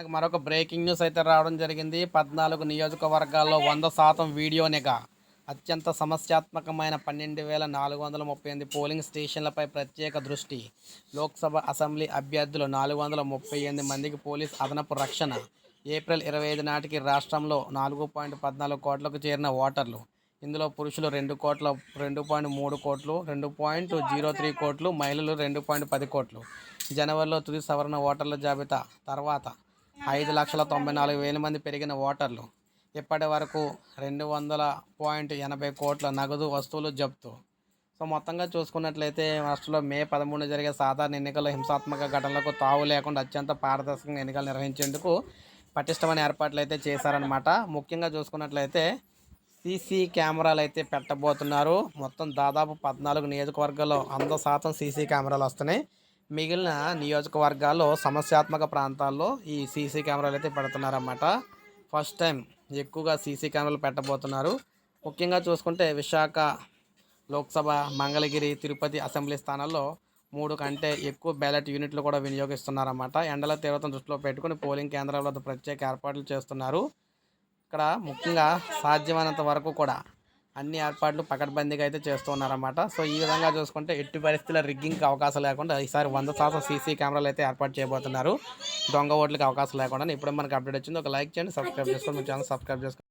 మనకు మరొక breaking news అయితే రావడం జరిగింది. పద్నాలుగు నియోజకవర్గాల్లో వంద శాతం వీడియోనిగా అత్యంత సమస్యాత్మకమైన పన్నెండు వేల నాలుగు వందల ముప్పై ఎనిమిది పోలింగ్ స్టేషన్లపై ప్రత్యేక దృష్టి. లోక్సభ అసెంబ్లీ అభ్యర్థులు నాలుగు వందల ముప్పై ఎనిమిది మందికి పోలీస్ అదనపు రక్షణ. ఏప్రిల్ ఇరవై ఐదు నాటికి రాష్ట్రంలో నాలుగు పాయింట్ పద్నాలుగు కోట్లకు చేరిన ఓటర్లు. ఇందులో పురుషులు రెండు కోట్ల రెండు పాయింట్ మూడు కోట్లు రెండు పాయింట్ జీరో త్రీ కోట్లు మహిళలు రెండు పాయింట్ పది కోట్లు. జనవరిలో తుది సవరణ ఓటర్ల జాబితా. తర్వాత ఐదు లక్షల తొంభై నాలుగు వేల మంది పెరిగిన ఓటర్లు ఇప్పటి వరకు రెండు వందల పాయింట్ ఎనభై కోట్ల నగదు వస్తువులు జప్తు. సో మొత్తంగా చూసుకున్నట్లయితే రాష్ట్రంలో మే పదమూడున జరిగే సాధారణ ఎన్నికల్లో హింసాత్మక ఘటనలకు తావు లేకుండా అత్యంత పారదర్శకంగా ఎన్నికలు నిర్వహించేందుకు పటిష్టమైన ఏర్పాట్లు అయితే చేశారనమాట ముఖ్యంగా చూసుకున్నట్లయితే సీసీ కెమెరాలు అయితే పెట్టబోతున్నారు. మొత్తం దాదాపు పద్నాలుగు నియోజకవర్గాల్లో వంద శాతం సీసీ కెమెరాలు వస్తున్నాయి. మిగిలిన నియోజకవర్గాల్లో సమస్యాత్మక ప్రాంతాల్లో ఈ సీసీ కెమెరాలు అయితే పెడుతున్నారన్నమాట. ఫస్ట్ టైం ఎక్కువగా సీసీ కెమెరాలు పెట్టబోతున్నారు. ముఖ్యంగా చూసుకుంటే విశాఖ లోక్సభ మంగళగిరి తిరుపతి అసెంబ్లీ స్థానాల్లో మూడు కంటే ఎక్కువ బ్యాలెట్ యూనిట్లు కూడా వినియోగిస్తున్నారన్నమాట. ఎండల తీవ్రతను దృష్టిలో పెట్టుకుని పోలింగ్ కేంద్రాల వద్ద ప్రత్యేక ఏర్పాట్లు చేస్తున్నారు. ఇక్కడ ముఖ్యంగా సాధ్యమైనంత వరకు కూడా అన్ని ఏర్పాట్లు పకడ్బందీగా అయితే చేస్తున్నారన్నమాట. సో ఈ విధంగా చూసుకుంటే ఎట్టి పరిస్థితుల్లో రిగ్గింగ్కి అవకాశం లేకుండా ఈసారి వంద శాతం సీసీ కెమెరాలు అయితే ఏర్పాటు చేయబోతున్నారు. దొంగ ఓట్లకి అవకాశం లేకుండా ఇప్పుడు మనకు అప్డేట్ వచ్చింది. ఒక లైక్ చేయండి సబ్స్క్రైబ్ చేసుకోండి. మీ ఛానల్ సబ్స్క్రైబ్ చేసుకోండి.